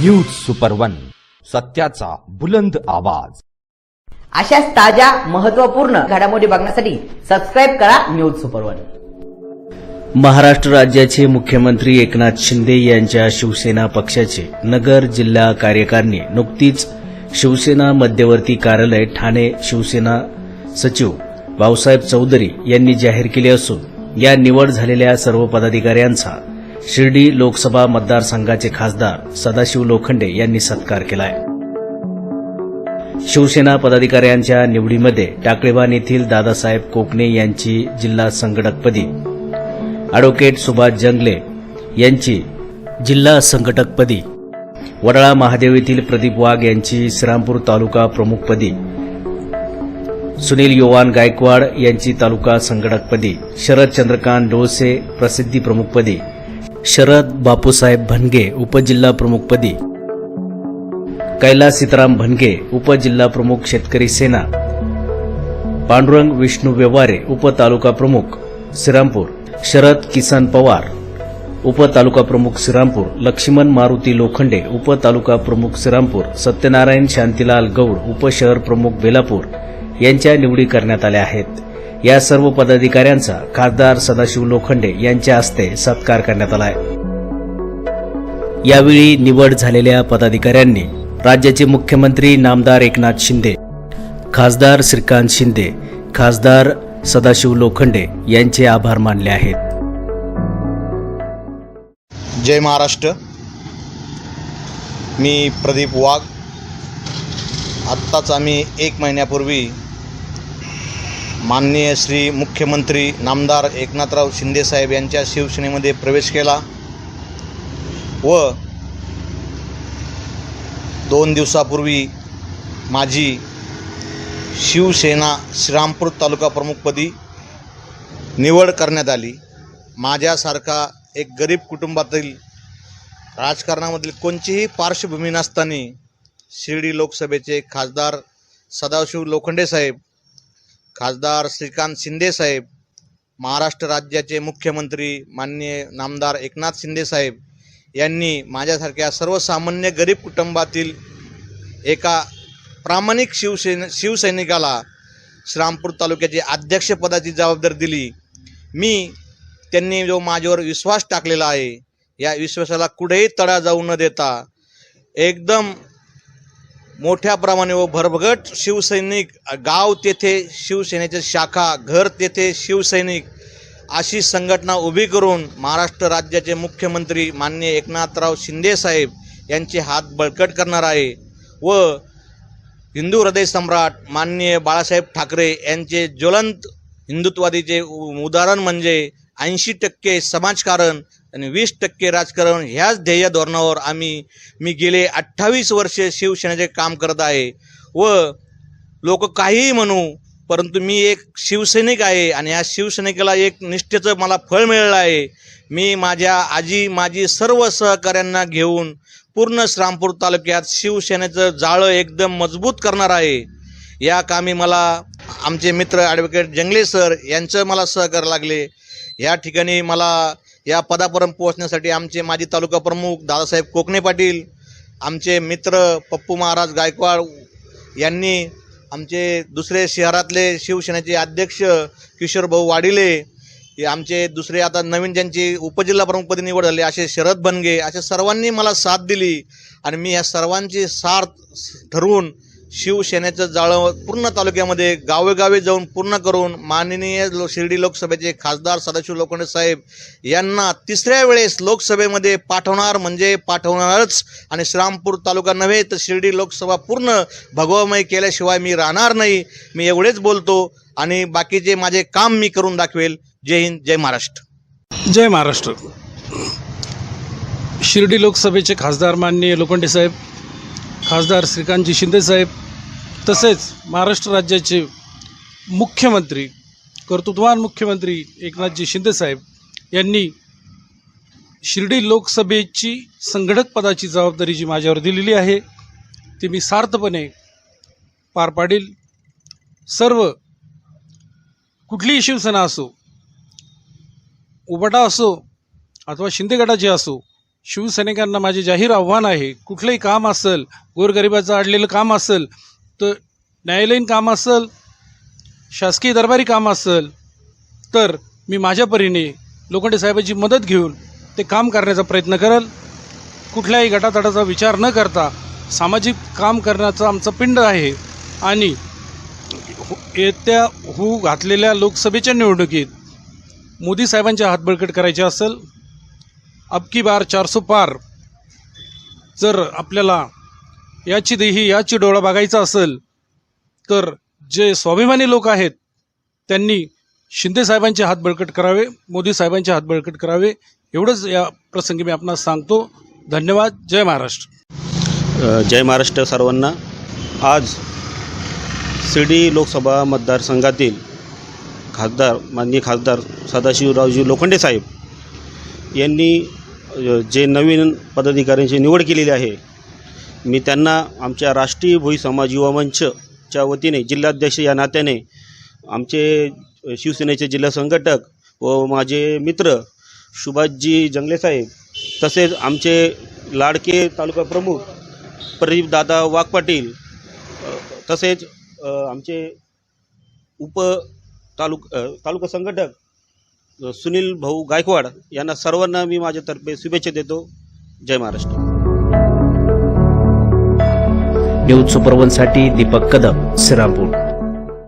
News super one सत्याचा बुलंद आवाज. अशाच ताज्या महत्त्वपूर्ण घडामोडी बघण्यासाठी सबस्क्राईब करा न्यूज सुपर वन महाराष्ट्र राज्याचे मुख्यमंत्री एकनाथ शिंदे यांच्या शिवसेना पक्षाचे नगर जिल्हा कार्यकारिणी नुकतीच शिवसेना मध्यवर्ती कार्यालय ठाणे शिवसेना सचिव भाऊसाहेब चौधरी यांनी जाहीर केले असून या निवड झालेल्या सर्व पदाधिकाऱ्यांचा शिर्डी लोकसभा मतदारसंघाचे खासदार सदाशिव लोखंडे यांनी सत्कार केलाय. शिवसेना पदाधिकाऱ्यांच्या निवडीमध्ये टाकळेवान येथील दादासाहेब कोकणे यांची जिल्हा संघटकपदी अॅडव्होकेट सुभाष जंगले यांची जिल्हा संघटकपदी वडाळा महादेव येथील प्रदीप वाघ यांची श्रीरामपूर तालुका प्रमुखपदी सुनील योवान गायकवाड यांची तालुका संघटकपदी शरद चंद्रकांत डोळसे प्रसिद्धी प्रमुखपदी शरद बापूसाहेब भनगे उपजिल्हा प्रमुखपदी कैलास सीताराम भनगे उपजिल्हा प्रमुख शेतकरी सेना. पांडुरंग विष्णू व्यवहारे उपतालुका प्रमुख श्रीरामपूर. शरद किसन पवार उपतालुका प्रमुख श्रीरामपूर. लक्ष्मण मारुती लोखंडे उपतालुका प्रमुख श्रीरामपूर. सत्यनारायण शांतीलाल गौड उपशहर प्रमुख बेलापूर यांच्या निवडी करण्यात आल्या आहेत. या सर्व पदाधिकाऱ्यांचा खासदार सदाशिव लोखंडे यांच्या हस्ते सत्कार करण्यात आला आहे यावेळी निवड झालेल्या पदाधिकाऱ्यांनी राज्याचे मुख्यमंत्री नामदार एकनाथ शिंदे खासदार श्रीकांत शिंदे खासदार सदाशिव लोखंडे यांचे आभार मानले आहेत. जय महाराष्ट्र. मी प्रदीप वाघ. आत्ताच आम्ही एक महिन्यापूर्वी माननीय श्री मुख्यमंत्री नामदार एकनाथराव शिंदेसाहेब यांच्या शिवसेनेमध्ये प्रवेश केला व दोन दिवसापूर्वी माझी शिवसेना श्रीरामपूर तालुका प्रमुखपदी निवड करण्यात आली. माझ्यासारखा एक गरीब कुटुंबातील राजकारणामधील कोणतीही पार्श्वभूमी नसताना शिर्डी लोकसभेचे खासदार सदाशिव लोखंडे साहेब खासदार श्रीकांत शिंदेसाहेब महाराष्ट्र राज्याचे मुख्यमंत्री माननीय नामदार एकनाथ शिंदेसाहेब यांनी माझ्यासारख्या सर्वसामान्य गरीब कुटुंबातील एका प्रामाणिक शिवसेन शिवसैनिकाला श्रामपूर तालुक्याची अध्यक्षपदाची जबाबदारी दिली. मी त्यांनी जो माझ्यावर विश्वास टाकलेला आहे या विश्वासाला कुठेही तडा जाऊ न देता एकदम मोठ्या प्रमाणे व भरभगट शिवसैनिक गाव तेथे शिवसेनेचे शाखा घर तेथे शिवसैनिक अशी संघटना उभी करून महाराष्ट्र राज्याचे मुख्यमंत्री माननीय एकनाथराव शिंदेसाहेब यांचे हात बळकट करणार आहे व हिंदू हृदय सम्राट माननीय बाळासाहेब ठाकरे यांचे ज्वलंत हिंदुत्वादीचे उ- उदाहरण म्हणजे ऐंशी टक्के समाजकारण आणि वीस टक्के राजकारण ह्याच ध्येय धोरणावर आम्ही मी गेले अठ्ठावीस वर्षे शिवसेनेचे काम करत आहे व लोक काहीही म्हणू परंतु मी एक शिवसैनिक आहे आणि या शिवसैनिकाला एक निष्ठेचं मला फळ मिळालं आहे. मी माझ्या आजी माझी सर्व सहकाऱ्यांना घेऊन पूर्ण श्रामपूर तालुक्यात शिवसेनेचं जाळं एकदम मजबूत करणार आहे. या कामी मला आमचे मित्र ॲडव्होकेट जंगले सर यांचं मला सहकार्य लागले. या ठिकाणी मला या पदापर्यंत पोहोचण्यासाठी आमचे माजी तालुका प्रमुख दादासाहेब कोकणे पाटील आमचे मित्र पप्पू महाराज गायकवाड यांनी आमचे दुसरे शहरातले शिवसेनेचे अध्यक्ष किशोरभाऊ वाडिले हे आमचे दुसरे आता नवीन ज्यांची उपजिल्हा प्रमुखपदी निवड झाली असे शरद बनगे अशा सर्वांनी मला साथ दिली आणि मी या सर्वांची साथ ठरवून शिवसेनेचं जाळं पूर्ण तालुक्यामध्ये गावेगावी जाऊन पूर्ण करून माननीय लो शिर्डी लोकसभेचे खासदार सदाशिव लोखंडे साहेब यांना तिसऱ्या वेळेस लोकसभेमध्ये पाठवणार म्हणजे पाठवणारच. आणि श्रामपूर तालुका नव्हे तर शिर्डी लोकसभा पूर्ण भगवामय केल्याशिवाय मी राहणार नाही. मी एवढेच बोलतो आणि बाकीचे माझे काम मी करून दाखवेल. जय हिंद जय महाराष्ट्र. जय महाराष्ट्र. शिर्डी लोकसभेचे खासदार माननीय लोखंडे साहेब खासदार श्रीकांतजी शिंदे साहेब तसेच महाराष्ट्र राज्याचे मुख्यमंत्री कर्तृत्वान मुख्यमंत्री एकनाथजी शिंदे साहेब यांनी शिर्डी लोकसभेची संघटक पदाची जबाबदारी जी माझ्यावर दिलेली आहे ती मी सार्थपणे पार पाडील. सर्व कुठलीही शिवसेना असो उबाटा असो अथवा शिंदे गटाची असो शिवसैनिकांना माझे जाहीर आव्हान आहे कुठलंही काम असेल गोरगरिबाचं अडलेलं काम असेल तर न्यायालयीन काम असेल शासकीय दरबारी काम असेल तर मी माझ्या परीने लोखंडे साहेबांची मदत घेऊन ते काम करण्याचा प्रयत्न करेल. कुठल्याही गटातटाचा विचार न करता सामाजिक काम करण्याचं आमचं पिंड आहे आणि येत्या हू घातलेल्या लोकसभेच्या निवडणुकीत मोदी साहेबांच्या हातबळकट करायचे असेल अबकी बार चारसो पार. जर आपल्याला याची देही याची डोळा बघायचा असेल तर जे स्वाभिमानी लोक आहेत त्यांनी शिंदे साहेबांचे हात बळकट करावे मोदी साहेबांचे हात बळकट करावे. एवढंच या प्रसंगी मी आपणास सांगतो. धन्यवाद. जय महाराष्ट्र. जय महाराष्ट्र सर्वांना. आज शिर्डी लोकसभा मतदारसंघातील खासदार माननीय खासदार सदाशिवरावजी लोखंडे साहेब यांनी जे नवीन पदाधिकाऱ्यांची निवड केलेली आहे मी त्यांना आमच्या राष्ट्रीय भोई समाज युवा मंचच्या वतीने जिल्हाध्यक्ष या नात्याने आमचे शिवसेनेचे जिल्हा संघटक व माझे मित्र सुभाषजी जंगले साहेब तसेच आमचे लाडके तालुका प्रमुख प्रदीपदादा वाघ पाटील तसेच आमचे उप तालुक तालुका संघटक सुनील भाऊ गायकवाड यांना सर्वांना मी माझ्यातर्फे शुभेच्छा देतो. जय महाराष्ट्र. न्यूज सुपरवनसाठी दीपक कदम श्रीरामपूर.